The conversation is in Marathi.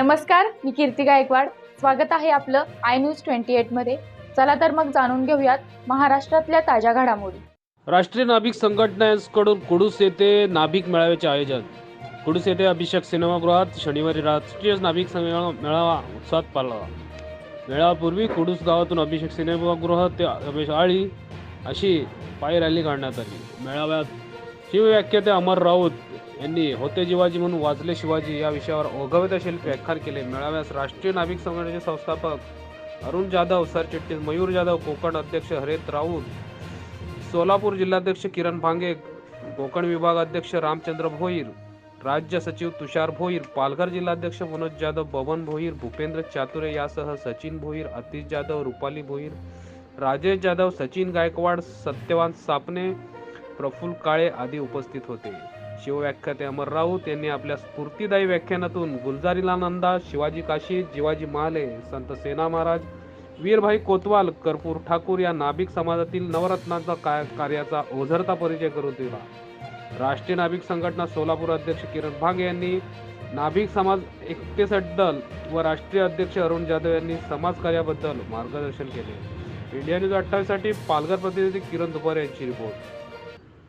नमस्कार मी कीर्ती गायकवाड. स्वागत आहे आपलं आय न्यूज ट्वेंटी एटमध्ये चला तर मग जाणून घेऊयात महाराष्ट्रातल्या ताज्या घडामोडी. राष्ट्रीय नाभिक संघटनेकडून कुडूस येथे नाभिक मेळाव्याचे आयोजन. कुडूस येथे अभिषेक सिनेमागृहात शनिवारी राष्ट्रीय नाभिक संमेळा मेळावा उत्साहात पाळला मेळावापूर्वी कुडूस गावातून अभिषेक सिनेमागृह ते रमेश आळी अशी पायी रॅली काढण्यात आली. मेळाव्यात शिवव्याख्याते अमर राऊत यांनी होते जिवाजी म्हणून वाचले शिवाजी या विषयावर ओघवतशील व्याख्यान केले. मेळाव्यास राष्ट्रीय नाभिक संघटनेचे संस्थापक अरुण जाधव सरचिटणीस मयूर जाधव कोकण अध्यक्ष हरेत राऊत सोलापूर जिल्हाध्यक्ष किरण भांगे कोकण विभाग अध्यक्ष रामचंद्र भोईर राज्य सचिव तुषार भोईर पालघर जिल्हाध्यक्ष मनोज जाधव बबन भोईर भूपेंद्र चातुरे यासह सचिन भोईर अतिश जाधव रुपाली भोईर राजेश जाधव सचिन गायकवाड सत्यवान सापने प्रफुल्ल काळे आदी उपस्थित होते. शिवव्याख्याते अमर राऊत यांनी आपल्या स्फूर्तिदायी व्याख्यानातून गुलजारीला नंदा शिवाजी काशी जिवाजी महाले संत सेना महाराज वीरभाई कोतवाल कर्पूर ठाकूर या नाभिक समाजातील नवरत्नांचा काय कार्याचा ओझरता परिचय करून दिला. राष्ट्रीय नाभिक संघटना सोलापूर अध्यक्ष किरण भांगे यांनी नाभिक समाज एकतेसट दल व राष्ट्रीय अध्यक्ष अरुण जाधव यांनी समाज कार्याबद्दल मार्गदर्शन केले. इंडिया न्यूज अठ्ठावीससाठी पालघर प्रतिनिधी किरण दुपारे यांची रिपोर्ट.